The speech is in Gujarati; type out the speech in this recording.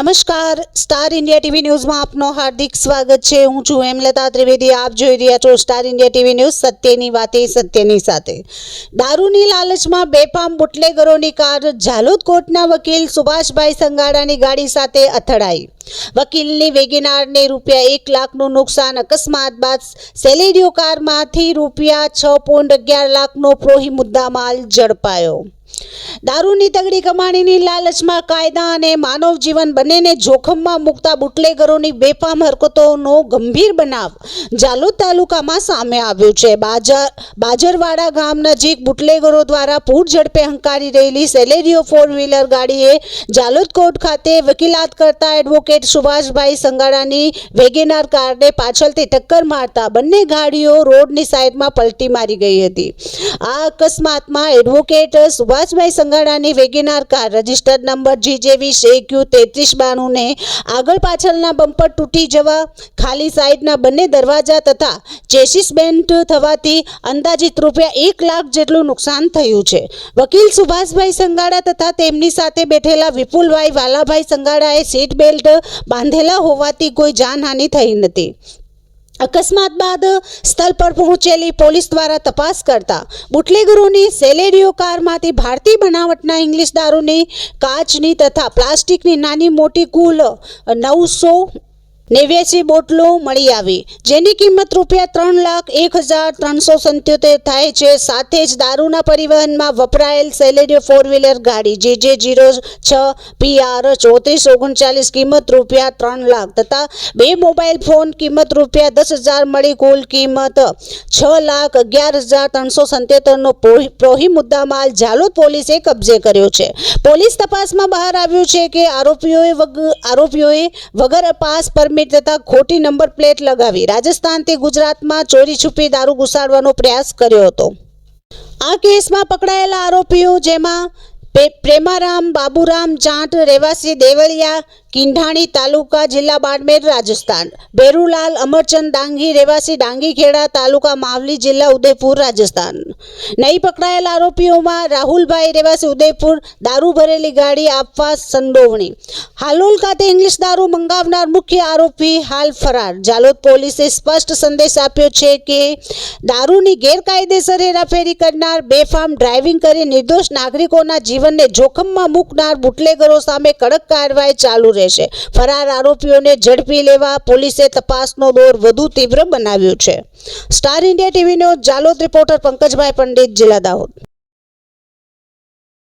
નમસ્કાર. સ્ટાર ઇન્ડિયા ટીવી ન્યૂઝમાં આપનો હાર્દિક સ્વાગત છે. હું છું હેમલતા ત્રિવેદી. આપ જોઈ રહ્યા છો સ્ટાર ઇન્ડિયા ટીવી ન્યૂઝ સત્યની વાતે સત્યની સાથે. દારૂની લાલચમાં બેફામ બુટલેગરોની કાર ઝાલોદ કોર્ટના વકીલ સુભાષભાઈ સંગાડાની ગાડી સાથે અથડાઈ. વકીલની વેગેનારને રૂપિયા એક લાખનું નુકસાન. અકસ્માત બાદ સેલેરિયો કારમાંથી રૂપિયા છ પોઈન્ટ અગિયાર લાખનો પ્રોહી મુદ્દામાલ ઝડપાયો. દારૂની તગડી કમાણીની લાલચમાં કાયદા અને માનવ જીવન બંનેને જોખમમાં મૂકતા બુટલેગરોની બેફામ હરકતોનો ગંભીર બનાવ જાલોદ તાલુકામાં સામે આવ્યો છે. બાજર બાજરવાડા ગામ નજીક બુટલેગરો દ્વારા પૂર ઝડપે હંકારી રહેલી સેલેરીઓ ફોર વ્હીલર ગાડીએ જાલોદ કોર્ટ ખાતે વકીલાત કરતા એડવોકેટ સુભાષભાઈ સંગાડાની વેગેનાર કારને પાછળથી ટક્કર મારતા બંને ગાડીઓ રોડની સાઈડમાં પલટી મારી ગઈ હતી. આ અકસ્માતમાં એડવોકેટ સુભાષભાઈ સંગાડાની WagonR car registered number G જેવી શેક્યુ તેત્રીસ બાણુંને આગળ પાછળના બમ્પર તૂટી જવા ખાલી સાઈડના બંને દરવાજા તથા ચેસિસ બેન્ડ થવાથી અંદાજિત રૂપિયા એક લાખ જેટલું નુકસાન થયું છે. વકીલ સુભાષભાઈ સંગાડા તથા તેમની સાથે બેઠેલા વિપુલભાઈ વાલાભાઈ સંગાડાએ સીટ બેલ્ટ બાંધેલા હોવાથી કોઈ જાનહાનિ થઈ નથી. અકસ્માત બાદ સ્થળ પર પહોંચેલી પોલીસ દ્વારા તપાસ કરતા બુટલેગરોની સેલેરિયો કારમાંથી ભારતીય બનાવટના ઇંગ્લિશ દારૂની કાચની તથા પ્લાસ્ટિકની નાની મોટી કુલ નવસો નેવ્યાસી બોટલો મળી આવી. જેની કિંમત રૂપિયા ત્રણ લાખ એક હજાર ત્રણસો સિત્યોતેર થાય છે. સાથે જ દારૂના પરિવહનમાં વપરાયેલ સેલેડિયો ફોર વ્હીલર ગાડી જે જે જીરો છ પી આર ચોત્રીસ ઓગણચાલીસ કિંમત રૂપિયા ત્રણ લાખ તથા બે મોબાઈલ ફોન કિંમત રૂપિયા દસ હજાર મળી કુલ કિંમત છ લાખ અગિયાર હજાર ત્રણસો સિત્યોતેરનો પ્રોહી મુદ્દામાલ ઝાલોદ પોલીસે કબજે કર્યો છે. પોલીસ તપાસમાં બહાર આવ્યું છે કે આરોપીઓએ આરોપીઓએ વગર પાસ પરમિટ તથા ખોટી નંબર પ્લેટ લગાવી રાજસ્થાનથી ગુજરાતમાં ચોરી છુપી દારૂ ઘુસાડવાનો પ્રયાસ કર્યો હતો. આ કેસમાં પકડાયેલા આરોપીઓ જેમાં પ્રેમારામ, બાબુરામ, જાટ, રહેવાસી દેવળિયા કિંઢાણી તાલુકા જિલ્લા બાડમેર, રાજસ્થાન. ભેરુલાલ અમરચંદ ડાંગી, રહેવાસી ડાંગીખેડા તાલુકા માવલી જિલ્લા ઉદયપુર, રાજસ્થાન. નહીં પકડાયેલા આરોપીઓમાં રાહુલભાઈ, રહેવાસી ઉદયપુર, દારૂ ભરેલી ગાડી આપવા સંડોવણી. હાલોલ ખાતે ઇંગ્લિશ દારૂ મંગાવનાર મુખ્ય આરોપી હાલ ફરાર. જાલોદ પોલીસે સ્પષ્ટ સંદેશ આપ્યો છે કે દારૂની ગેરકાયદેસર હેરાફેરી કરનાર બેફામ ડ્રાઇવિંગ કરી નિર્દોષ નાગરિકોના જીવનને જોખમમાં મૂકનાર બુટલેગરો સામે કડક કાર્યવાહી ચાલુ રહેશે ફરાર આરોપીઓને ઝડપી લેવા પોલીસે તપાસનો દોર વધુ તીવ્ર બનાવ્યો છે. સ્ટાર ઇન્ડિયા ટીવીનો જાલોદ રિપોર્ટર પંકજભાઈ પંડિત, જિલ્લા દાહોદ.